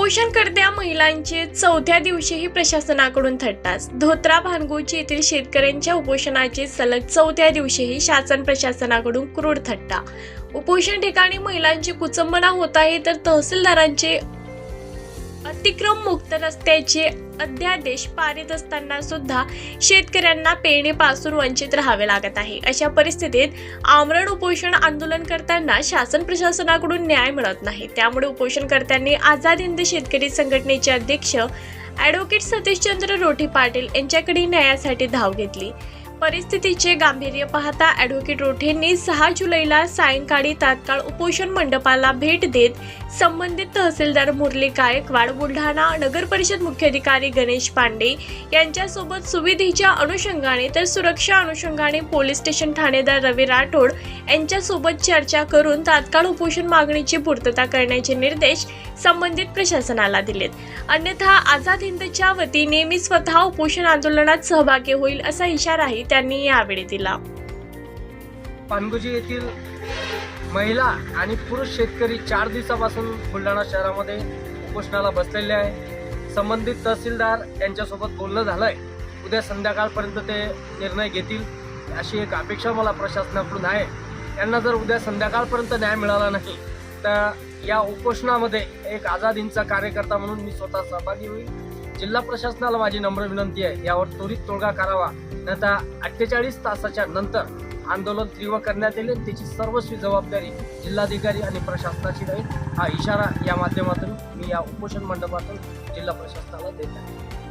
उपोषणकर्त्या महिलांचे चौथ्या दिवशीही प्रशासनाकडून थट्टाच धोत्रा भानगोची येथील शेतकऱ्यांच्या उपोषणाचे सलग चौथ्या दिवशीही शासन प्रशासनाकडून क्रूर थट्टा. उपोषण ठिकाणी महिलांची कुचंबना होत आहे तर तहसीलदारांचे अतिक्रम मुक्त रस्त्याचे अध्यादेश पारित असताना सुद्धा शेतकऱ्यांना पेरणीपासून वंचित राहावे लागत आहे. अशा परिस्थितीत आमरण उपोषण आंदोलन करताना शासन प्रशासनाकडून न्याय मिळत नाही. त्यामुळे उपोषणकर्त्यांनी आझाद हिंद शेतकरी संघटनेचे अध्यक्ष ॲडव्होकेट सतीशचंद्र रोठी पाटील यांच्याकडे न्यायासाठी धाव घेतली. परिस्थितीचे गांभीर्य पाहता ॲडव्होकेट रोठेंनी सहा जुलैला सायंकाळी तात्काळ उपोषण मंडपाला भेट देत संबंधित तहसीलदार मुरली गायकवाड बुलढाणा नगर परिषद मुख्याधिकारी गणेश पांडे यांच्यासोबत सुविधेच्या अनुषंगाने तर सुरक्षा अनुषंगाने पोलीस स्टेशन ठाणेदार रवी राठोड यांच्यासोबत चर्चा करून तात्काळ उपोषण मागणीची पूर्तता करण्याचे निर्देश संबंधित प्रशासनाला दिलेत. अन्यथा आझाद हिंदच्या वतीने मी स्वतः उपोषण आंदोलनात सहभागी होईल असा इशाराही त्यांनी यावेळी दिला. पानगुजी येथील महिला आणि पुरुष शेतकरी चार दिवसापासून बुलढाणा शहरामध्ये उपोषणाला बसलेले आहे. संबंधित तहसीलदार यांच्यासोबत बोलणं झालं आहे उद्या संध्याकाळपर्यंत ते निर्णय घेतील अशी एक अपेक्षा मला प्रशासनाकडून आहे. यांना जर उद्या संध्याकाळपर्यंत न्याय मिळाला नाही तर या उपोषणामध्ये एक आझादींचा कार्यकर्ता म्हणून मी स्वतः सहभागी होईल. जिल्हा प्रशासनाला माझी नम्र विनंती आहे. यावर त्वरित तोडगा करावा नाहीतर अठ्ठेचाळीस तासाच्या नंतर आंदोलन तीव्र करण्यात येईल त्याची सर्वस्वी जबाबदारी जिल्हाधिकारी आणि प्रशासनाची राहील. हा इशारा या माध्यमातून मी या उपोषण मंडपातून जिल्हा प्रशासनाला देत आहे.